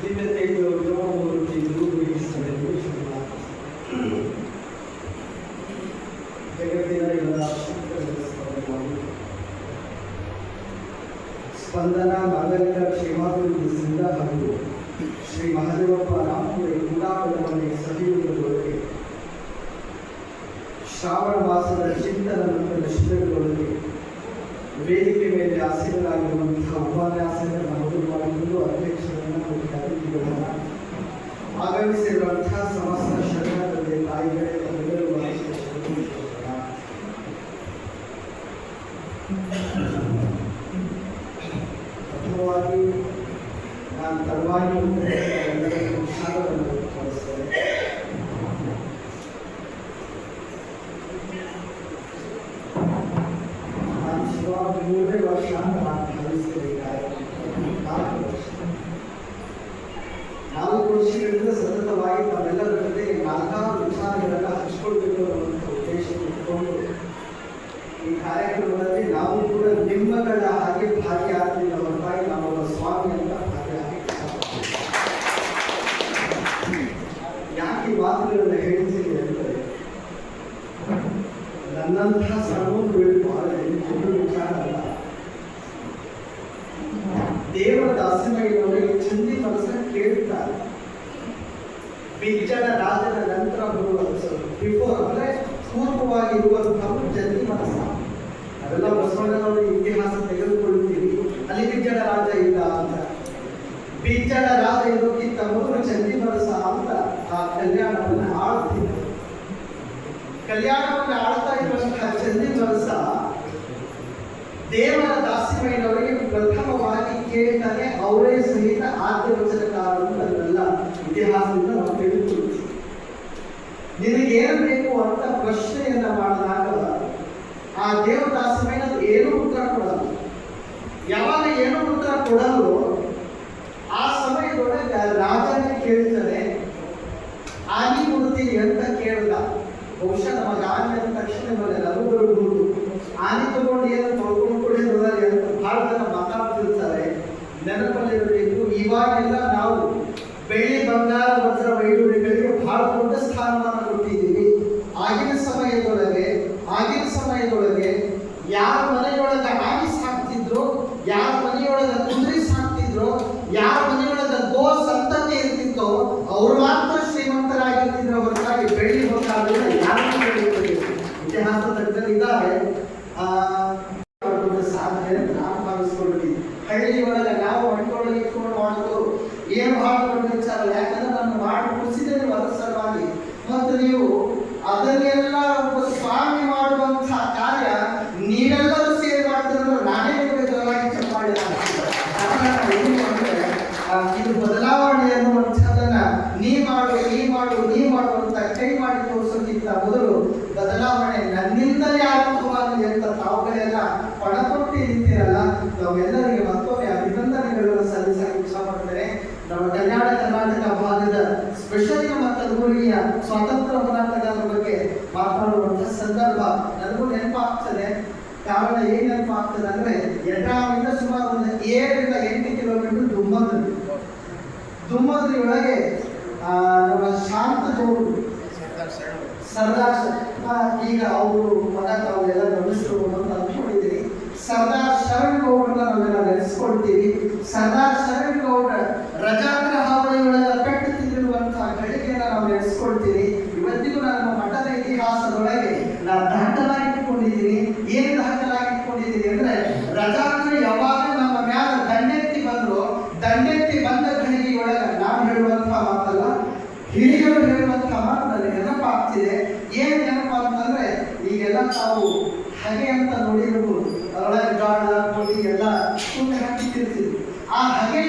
ದಿವ್ಯ ತೇಜೋ ವ್ಯೋಮಮೂರ್ತಿ ಗುರು ಈಶ್ವರರು ಜಗತ್ತಿನ ಎಲ್ಲ ಶಂಕರ ಸ್ಮರಣೆ ಸ್ಪಂದನ ನಾಗರಿಕ ಕ್ಷೇಮಾಭಿವೃದ್ಧಿ ಸಂಘ ಹಾಗೂ ಶ್ರೀ ಮಹದೇವಪ್ಪ ರಾಮಪುರ ಕುಂದಾಪುರಮನೆ ಸಹಯೋಗದೊಳಗೆ ಶ್ರಾವಣ ಮಾಸದ ಚಿಂತನ ಮಂಡಲ ಶಿಬಿರದೊಳಗೆ ವೇದಿಕೆ ಮೇಲೆ ಆಸೀನರಾಗಿರುವಂತಹ ಉಪನ್ಯಾಸಕರ ಮೊದಲು ಮಾಡಿಕೊಂಡು ಅಧ್ಯಕ್ಷರನ್ನ ಮತ್ತು ಅತಿಥಿಗಳನ್ನ ಆಗಮಿಸಿರುವಂತಹ ಸಮಸ್ತ ಶರಣರಲ್ಲಿ ತಾಯಿಗಳೇ ತಮ್ಮೆಲ್ಲರೂ ಆಶೀರ್ವದಿಸುತ್ತಾ ಪ್ರಥಮವಾಗಿ ನಾನು ತಡವಾಗಿ ಎಲ್ಲರಿಗೂ ವಿಷಾದವನ್ನು ಸುಮಾರು ಮೂರೇ ವರ್ಷ ಭಾವಿಸ್ತೇನೆ ನಾಲ್ಕು ವರ್ಷ ನಾಲ್ಕು ವರ್ಷಗಳಿಂದ ಸತತವಾಗಿ ತಾವೆಲ್ಲರ ಜೊತೆ ನಾಲ್ಕಾರು ವಿಚಾರಗಳೆಲ್ಲ ಹಂಚ್ಕೊಳ್ಬೇಕು ಅನ್ನುವಂಥ ಉದ್ದೇಶ ಇಟ್ಕೊಂಡು ಈ ಕಾರ್ಯಕ್ರಮದಲ್ಲಿ ನಾವು ಕೂಡ ನಿಮ್ಮಗಳ ಹಾಗೆ ಭಾಗಿಯಾಗಲಿಲ್ಲ ಹೊರತಾಗಿ ನಾವೊಬ್ಬ ಸ್ವಾಮಿ ಅಂತ ಭಾಗಿಯಾಗಿ ಯಾಕೆ ಮಾತುಗಳನ್ನ ಹೇಳ್ತೀನಿ ಅಂದರೆ ನನ್ನಂತಹ ಸಣ್ಣಗಳು ಬಹಳ ದೊಡ್ಡ ವಿಚಾರ ಅಲ್ಲ ದೇವರ ದಾಸಮಯ್ಯನವರಿಗೆ ಚಂದಿ ಮನಸ್ಸ ಕೇಳುತ್ತಾರೆ. ಬಿಜ್ಜನ ರಾಜನ ನಂತರ ಬರುವ ಬಿಫೋರ್ ಅಂದ್ರೆ ಪೂರ್ವವಾಗಿರುವಂತಹ ಚಂದಿ ಮನಸ್ಸ. ಅದೆಲ್ಲ ಬಸವಣ್ಣನವರು ಇತಿಹಾಸ ತೆಗೆದುಕೊಳ್ಳುತ್ತೀವಿ ಅಲ್ಲಿ ಬಿಜ್ಜನ ರಾಜ ಇಲ್ಲ ಅಂತ. ಬಿಜ್ಜನ ರಾಜ ಇರೋಕ್ಕಿಂತ ಮೊದಲು ಚಂದಿ ಮನಸ್ಸ ಅಂತ ಆ ಕಲ್ಯಾಣವನ್ನು ಆಳ್ತಿದ್ರು ಕಲ್ಯಾಣವನ್ನು ಆಳ್ತಾ ಇರುವಂತಹ ಚಂದಿ ಮನಸ್ಸ ದೇವರ ದಾಸಿಮಯ್ಯನವರಿಗೆ ಪ್ರಥಮವಾಗಿ ಕೇಳ್ತಾನೆ ಅವರೇ ಸಹಿತ ಆದ್ಯ ವಚನಕಾರರು ಅದನ್ನೆಲ್ಲ ಇತಿಹಾಸದಿಂದ ನಾವು ತಿಳಿದುಕೊಳ್ಳುತ್ತೇವೆ. ನಿನಗೇನು ಬೇಕು ಅಂತ ಪ್ರಶ್ನೆಯನ್ನ ಮಾಡಿದಾಗ ಆ ದೇವದಾಸಮಯ್ಯನ ಏನೂ ಉತ್ತರ ಕೊಡಲ್ಲ. ಯಾವಾಗ ಏನೂ ಉತ್ತರ ಕೊಡಲು ಸಾಧ್ಯ ಅಂತ ನಾನು ಭಾವಿಸ್ಕೊಂಡಿದ್ದೀನಿ ಹಳ್ಳಿ ಒಳಗೆ ನಾವು ಮಾಡೋದು ಏನು ಭಾಳ ದೊಡ್ಡ. ಯಾಕಂದ್ರೆ ನಾನು ಮಾಡಿ ಮುಗಿಸಿದೆ ನೀವು ಅದರ ಸಲುವಾಗಿ ಮತ್ತು ನೀವು ಅದನ್ನೆಲ್ಲ ಸ್ವಾಮಿ ಕಾರ್ಯ ನೀವೆಲ್ಲರೂ ಸೇರಿ ಮಾಡ್ತಿದ್ರೆ ನಾನೇ ನಿಮಗೆ ಚಪ್ಪಾಳೆ ಇದು ಬದಲಾವಣೆ ಅನ್ನುವಂಥದ್ದನ್ನ ನೀ ಮಾಡು ನೀ ಮಾಡು ನೀ ಮಾಡು ಅಂತ ಕೈ ಮಾಡಿ ತೋರಿಸೋಕ್ಕಿಂತ ಮೊದಲು ಬದಲಾವಣೆ ನನ್ನಿಂದಲೇ ಆರಂಭವಾಗಲಿ ಅಂತ ಪಣತೊಟ್ಟಿ ನಿಂತಿರಲ್ಲ ನಾವೆಲ್ಲರಿಗೆ ಮತ್ತೊಮ್ಮೆ ಅಭಿನಂದನೆಗಳನ್ನು ಸಲ್ಲಿಸಲು ಇಷ್ಟಪಡ್ತೇನೆ ನಮ್ಮ ಕಲ್ಯಾಣ ಕರ್ನಾಟಕ ಭಾಗದ ಸ್ಪೆಷಲಿ ಮತ್ತು ಕಲಬುರಗಿಯ ಸ್ವಾತಂತ್ರ್ಯ ಹೋರಾಟಗಾರರ ಬಗ್ಗೆ ಮಾತನಾಡುವಂತಹ ಸಂದರ್ಭ ನನಗೂ ನೆನಪಾಗ್ತದೆ. ಕಾರಣ ಏನು ನೆನಪಾಗ್ತದೆ ಅಂದ್ರೆ ಎಡ್ರಾಮಿಂದ ಸುಮಾರು ಒಂದು ಏಳರಿಂದ ಎಂಟು ಕಿಲೋಮೀಟರ್ ದುಮ್ಮದ್ರಿ. ದುಮ್ಮದ್ರಿ ಒಳಗೆ ನಮ್ಮ ಶಾಂತ ಗೌಡ್ರು ಸರ್ದಾರ್ ಈಗ ಅವರು ಮಗ, ತಾವೆಲ್ಲ ಗಮನಿಸಿರ್ಬೋದು ಅಂತ ಸರ್ದಾರ್ ಶರಣ್ ಗೌಡ್ರನ್ನ ನಾವೆಲ್ಲ ನೆನೆಸ್ಕೊಳ್ತೀವಿ. ಸರ್ದಾರ್ ಶರಣ್ ಗೌಡ್ರ ರಜಾಂದ್ರ ಹಾವಳಿ ಒಳಗ ಪೆಟ್ಟು ತಿಂದಿರುವಂತಹ ಗಳಿಗೆಯನ್ನ ನಾವು ನೆನೆಸ್ಕೊಳ್ತೀವಿ. ಇವತ್ತಿಗೂ ನಾನು ಮಠದ ಇತಿಹಾಸದೊಳಗೆ ನಾನು ದಾಖಲಾಗಿಟ್ಕೊಂಡಿದ್ದೀನಿ. ಏನು ದಾಖಲಾಗಿಟ್ಕೊಂಡಿದ್ದೀನಿ ಅಂದ್ರೆ ರಜಾಗ್ರ ಯಾವಾಗ ನಮ್ಮ ಮ್ಯಾಲ ದಂಡೆತ್ತಿ ಬಂದ್ರು, ದಂಡೆತ್ತಿ ಬಂದ ಗಳಿಗೆಯೊಳಗೆ ನಾನು ಹೇಳುವಂತಹ ಮಾತಲ್ಲ, ಹಿರಿಯರು ಹೇಳುವಂತಹ ಮಾತು ನನಗೆ ನೆನಪಾಗ್ತಿದೆ ಏನು ನೆನಪು ಅಂತಂದ್ರೆ ತಾವು ಹಗೆ ಅಂತ ನೋಡಿರ್ಬೋದು ಅದರೊಳಗೆ ಗಾಣ ಕೊಡಿ ಎಲ್ಲ ಸುಮ್ಮನೆ ಹಾಕಿರ್ತೀವಿ ಆ ಹಗೆಯೊಳಗ